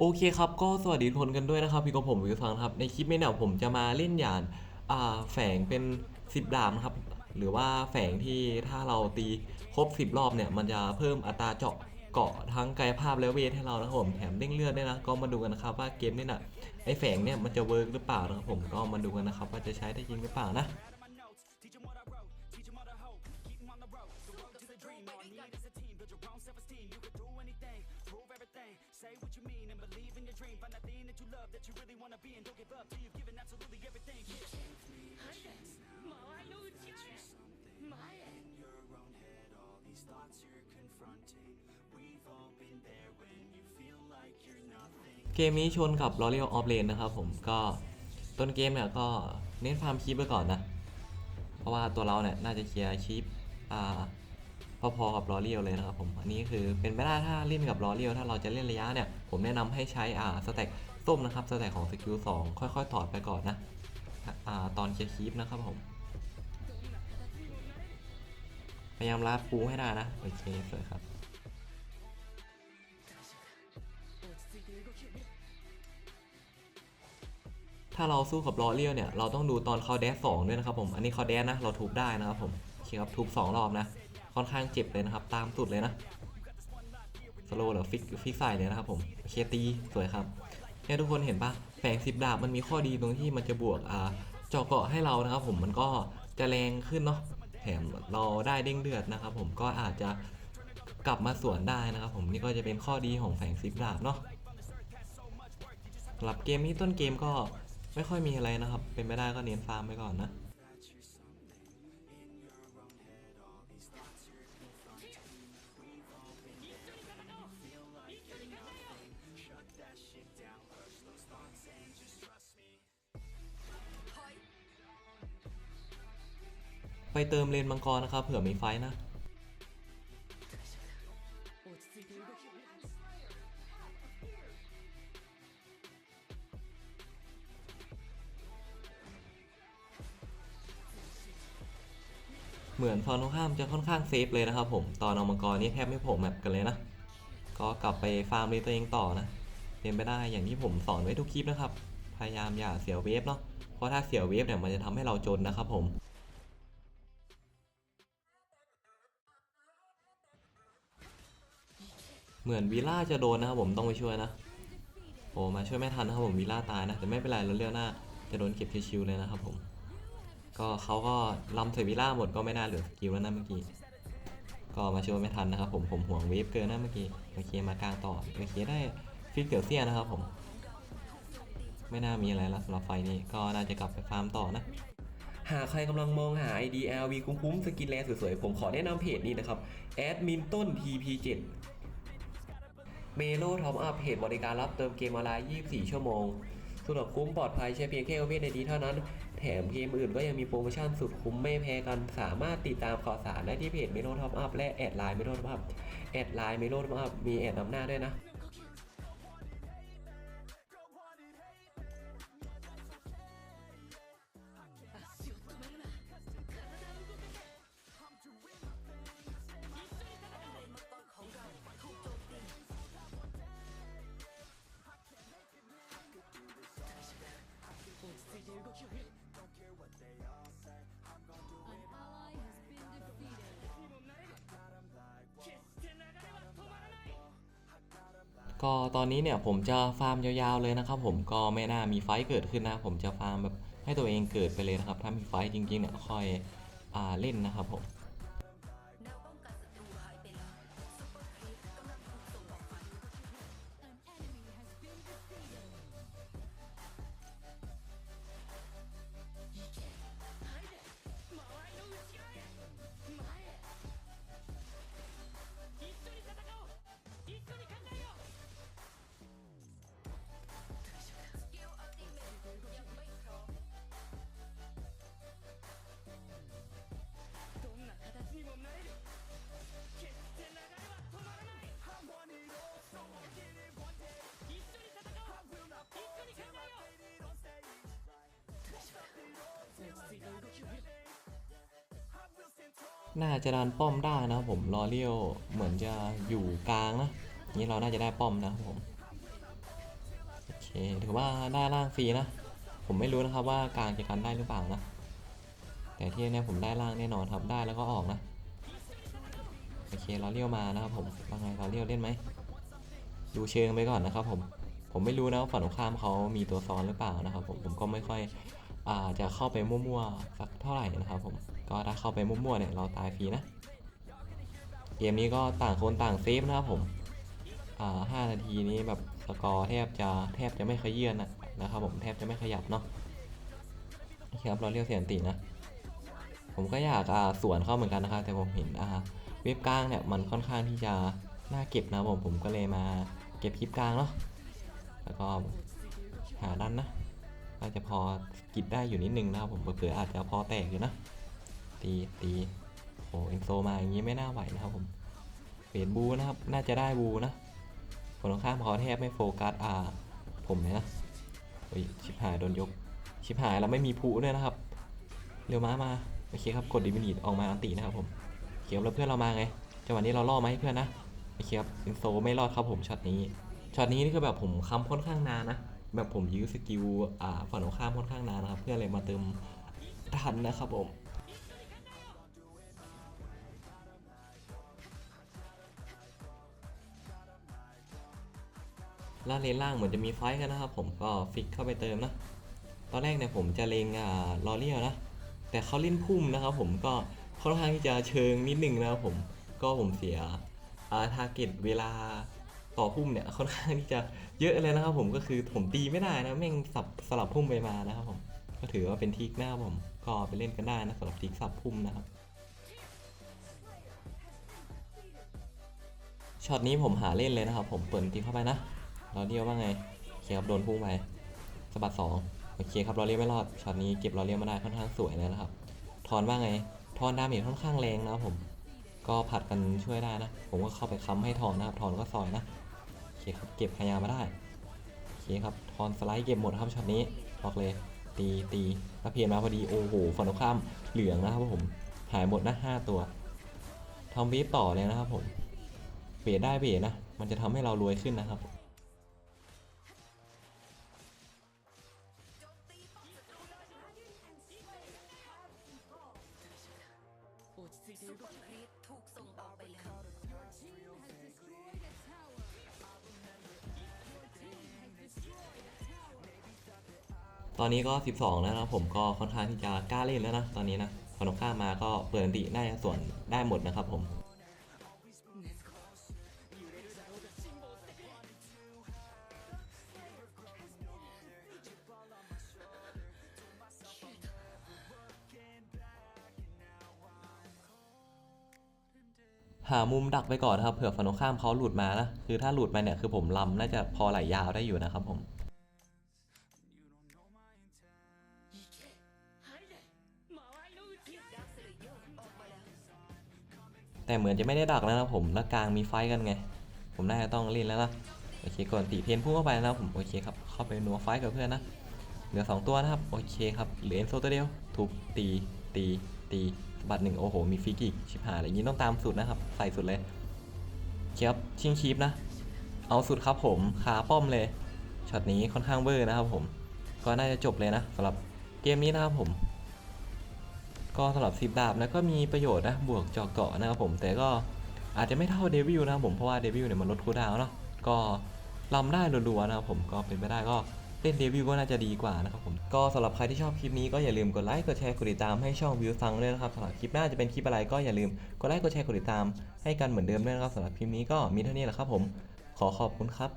โอเคครับก็สวัสดีทุกคนกันด้วยนะครับพี่กับผมวิวฟังครับในคลิปนี้เนี่ยผมจะมาเล่นหยานอ่าแฝงเป็น 10ดาบนะครับ หรือว่าแฝงที่ถ้าเราตีครบ 10 รอบเนี่ยมันจะเพิ่มอัตราเจาะเกาะทั้งกายภาพและเวทให้เรานะครับผมแถมเด้งเลือดด้วยนะก็มาดูกันนะครับว่าเกมนี้น่ะไอแฝงเนี่ยมันจะเวิร์กหรือเปล่านะครับผมก็มาดูกันนะครับว่าจะใช้ได้จริงหรือเปล่านะ เกมนี้ชนกับ L'Oreal of Lane นะครับผมก็ต้นเกมเนี่ยก็เน้นฟาร์มคีปไปก่อนนะ เพราะว่าตัวเราเนี่ยน่าจะเคลียร์คีปอ่าพอๆกับ L'Oreal เลยนะครับผม อันนี้คือเป็นไปได้ถ้าเล่นกับ L'Oreal ถ้าเราจะเล่นระยะเนี่ย ผมแนะนำให้ใช้อ่าสแต็ก ส้มนะครับสแต็กของสกิล2ค่อยๆถอดไปก่อนนะอ่าตอนเคลียร์คีปนะครับผม พยายามลาดปูให้ได้นะ โอเคสวยครับ ถ้าเราสู้กับลอเรียลเนี่ย เราต้องดูตอนเขาแดสสองด้วยนะครับผม อันนี้เขาแดสนะ เราทุบได้นะครับผมโอเคครับทุบสองรอบนะ ค่อนข้างเจ็บเลยนะครับ ตามสุดเลยนะสโลว์หรือฟิกฟิกใส่เลยนะครับผม โอเคตี สวยครับ เนี่ยทุกคนเห็นปะแฝงสิบดาบมันมีข้อดีตรงที่มันจะบวกอ่าเจาะเกาะให้เรานะครับ ผมมันก็จะแรงขึ้นเนาะแถมเราได้เด้งเดือดนะครับ ผมก็อาจจะกลับมาสวนได้นะครับ ผมนี่ก็จะเป็นข้อดีของแฝงสิบดาบเนาะสำหรับเกมนี้ต้นเกมก็ไม่ค่อยมีอะไรนะครับ เป็นไม่ได้ก็เน้นฟาร์มไปก่อนนะ ไปเติมเลนมังกรนะครับเผื่อมีไฟนะ เหมือนฝั่งตรงข้ามจะค่อนข้างเซฟเลยนะครับผม ตอนเอามังกรนี่แทบไม่โผล่แมปกันเลยนะ ก็กลับไปฟาร์มเลนตัวเองต่อนะเป็นไปได้อย่างที่ผมสอนไว้ทุกคลิปนะครับ พยายามอย่าเสียเวฟเนาะ เพราะถ้าเสียเวฟเนี่ยมันจะทำให้เราจนนะครับผม เหมือนวีล่าจะโดนนะครับผมต้องไปช่วยนะโอ้มาช่วยไม่ทันนะครับผมวีล่าตายนะแต่ไม่เป็นไรเราเลือกหน้าจะโดนเก็บชิวๆเลยนะครับผม ก็เขาก็ลำใส่วีล่าหมดก็ไม่น่าเหลือสกิลแล้วนะเมื่อกี้ ก็มาช่วยไม่ทันนะครับผมผมห่วงเวฟเกินนะเมื่อกี้โอเคมากลางต่อโอเคได้ฟิกเกียวเซียนะครับผม ไม่น่ามีอะไรแล้วสำหรับไฟนี้ก็น่าจะกลับไปฟาร์มต่อนะหากใครกำลังมองหา IDLV คุ้มๆ สกินแลสวยๆ ผมขอแนะนำเพจนี้นะครับ แอดมินต้น TP7 เมโลท็อปอัพเพจบริการรับเติมเกมออนไลน์ 24 ชั่วโมงสะดวกคุ้มปลอดภัยใช้เพียงแค่เอเวในดีเท่านั้น แถมเกมอื่นก็ยังมีโปรโมชั่นสุดคุ้มไม่แพ้กัน สามารถติดตามข่าวสารได้ที่เพจเมโลท็อปอัพและแอดไลน์เมโลท็อปอัพแอดไลน์เมโลท็อปอัพมีแอดนำหน้าด้วยนะ ก็ตอนนี้เนี่ยผมจะฟาร์มยาวๆเลยนะครับผมก็ไม่น่ามีไฟท์เกิดขึ้นนะ ผมจะฟาร์มแบบให้ตัวเองเกิดไปเลยนะครับ ถ้ามีไฟท์จริงๆเนี่ยค่อยอ่าเล่นนะครับผม น่าจะดันป้อมได้นะครับผมรอเลียวเหมือนจะอยู่กลางนะนี่เราน่าจะได้ป้อมนะครับผมถือว่าได้ล่างฟรีนะ ผมไม่รู้นะครับว่ากลางจะกันได้หรือเปล่านะ แต่ที่เนี่ผมได้ล่างแน่นอนครับได้แล้วก็ออกนะโอเคเราเลี้ยวมานะครับผมว่าไงเราเลี้ยวเล่นไหมดูเชิงไปก่อนนะครับผมผมไม่รู้นะว่าฝั่งตรงข้ามเขามีตัวซ้อนหรือเปล่านะครับผมผมก็ไม่ค่อย จะเข้าไปมั่วๆสักเท่าไหร่นะครับผมก็ถ้าเข้าไปมั่วๆเนี่ยเราตายฟรีนะเกมนี้ก็ต่างคนต่างเซฟนะครับผมอ่าห้านาทีนี้แบบสกอร์แทบจะแทบจะไม่ขยื่นนะนะครับผมแทบจะไม่ขยับเนาะโอเคครับเราเรียกเสียงตินะ ผมก็อยากอ่าสวนเข้าเหมือนกันนะครับ แต่ผมเห็นอ่าเว็บกลางเนี่ยมันค่อนข้างที่จะน่าเก็บนะผมผมก็เลยมาเก็บคลิปกลางเนาะแล้วก็หาด้านนะ น่าจะพอกิดได้อยู่นิดนึงนะครับผมเผื่ออาจจะพอแตกอยู่นะ ตีตีโอ้เอ็นโซมาอย่างนี้ไม่น่าไหวนะครับผมเฟดบูนะครับ น่าจะได้บูนะคนตรงข้ามเขาแทบไม่โฟกัสอ่าผมเลยนะเฮ้ยชิบหายโดนยก ชิบหายแล้วไม่มีผู้ด้วยนะครับ เร็วมามาโอเคครับกดดิมินิตออกมาอันตีนะครับผมเขียวแล้วเพื่อนเรามาไงจังหวะนี้เราล่อมาให้เพื่อนนะโอเคครับอินโซไม่รอดครับผมช็อตนี้ช็อตนี้นี่คือแบบผมค้ำค่อนข้างนานนะ แบบผมยื้อสกิลอ่าฝั่งตรงข้ามค่อนข้างนานนะครับ เพื่อเลยมาเติมทันนะครับผมล่างเลนล่างเหมือนจะมีไฟกันนะครับผมก็ฟิกเข้าไปเติมนะตอนแรกเนี่ยผมจะเลงอ่าลอเรียลนะ แต่เขาเล่นพุ่มนะครับผมก็ค่อนข้างที่จะเชิงนิดนึงนะครับผมก็ผมเสียอ่าทาร์เก็ตเวลา ต่อพุ่มเนี่ยค่อนข้างที่จะเยอะเลยนะครับ ผมก็คือผมตีไม่ได้นะแม่งสับสลับพุ่มไปมานะครับผมก็ถือว่าเป็นทริกนะครับผมก็ไปเล่นกันได้นะสำหรับทริกสับพุ่มนะครับช็อตนี้ผมหาเล่นเลยนะครับ ผมเปิดตีเข้าไปนะเราเดียวว่าไงเคครับโดนพุ่งไปสะบัดสองโอเคครับเราเรียกไม่รอดช็อตนี้เก็บเราเรียกมาได้ค่อนข้างสวยเลยนะครับทอนว่าไงทอนดาเมจค่อนข้างแรงนะครับผมก็ผัดกันช่วยได้นะ ผมก็เข้าไปค้ำให้ทอนนะครับทอนก็ซอยนะ คครับเก็บพยามาได้โอเคครับทอนสไลด์เก็บหมดครับช็อตนี้บอกเลยตีตีแล้วเพียนมาพอดีโอ้โหฝั่งตรงข้ามเหลืองนะครับผมหายหมดนะห้าตัวทำบีฟต่อเลยนะครับผมเบรดได้เบรดนะ มันจะทำให้เรารวยขึ้นนะครับซุปเปอร์ ตอนนี้ก็ 12 แล้วนะครับผมก็ค่อนข้างที่จะกล้าเล่นแล้วนะตอนนี้นะพอนกข้ามมาก็เปิดอันติได้ส่วนได้หมดนะครับผม หามุมดักไปก่อนนะครับเผื่อฝั่งตรงข้ามเขาหลุดมานะคือถ้าหลุดมาเนี่ยคือผมลำน่าจะพอไหลยาวได้อยู่นะครับผมแต่เหมือนจะไม่ได้ดักแล้วนะผมแล้วกลางมีไฟกันไง ผมน่าจะต้องเล่นแล้วนะโอเคก่อนตีเพนพุ่งเข้าไปนะครับผมโอเคครับเข้าไปนัวไฟกับเพื่อนนะเหลือสองตัวนะครับโอเคครับเหลือเอ็นโซตัวเดียวถูกตีตีตี บัตรหนึ่งโอ้โห มีฟิกอีกชิบหายอะไรอย่างนี้ต้องตามสุดนะครับ ใส่สุดเลยเครับชิงคีปนะ เอาสุดครับผมขาป้อมเลยช็อตนี้ค่อนข้างเวอร์นะครับผม ก็น่าจะจบเลยนะสำหรับเกมนี้นะครับผม ก็สำหรับสิบดาบนะก็มีประโยชน์นะบวกเจาะเกาะนะครับผมแต่ก็อาจจะไม่เท่าเดวิลนะครับผมเพราะว่าเดวิลเนี่ยมันลดคูดาวน์เนาะก็ลำได้รัวๆนะครับผมก็เป็นไปได้ก็ เล่นเดวิวก็น่าจะดีกว่านะครับผม ก็สำหรับใครที่ชอบคลิปนี้ก็อย่าลืมกดไลค์ กดแชร์ กดติดตามให้ช่องวิวฟังด้วยนะครับสำหรับคลิปหน้าจะเป็นคลิปอะไรก็อย่าลืมกดไลค์ กดแชร์ กดติดตามให้กันเหมือนเดิมด้วยนะครับสำหรับคลิปนี้ก็มีเท่านี้แหละครับผม ขอขอบคุณครับ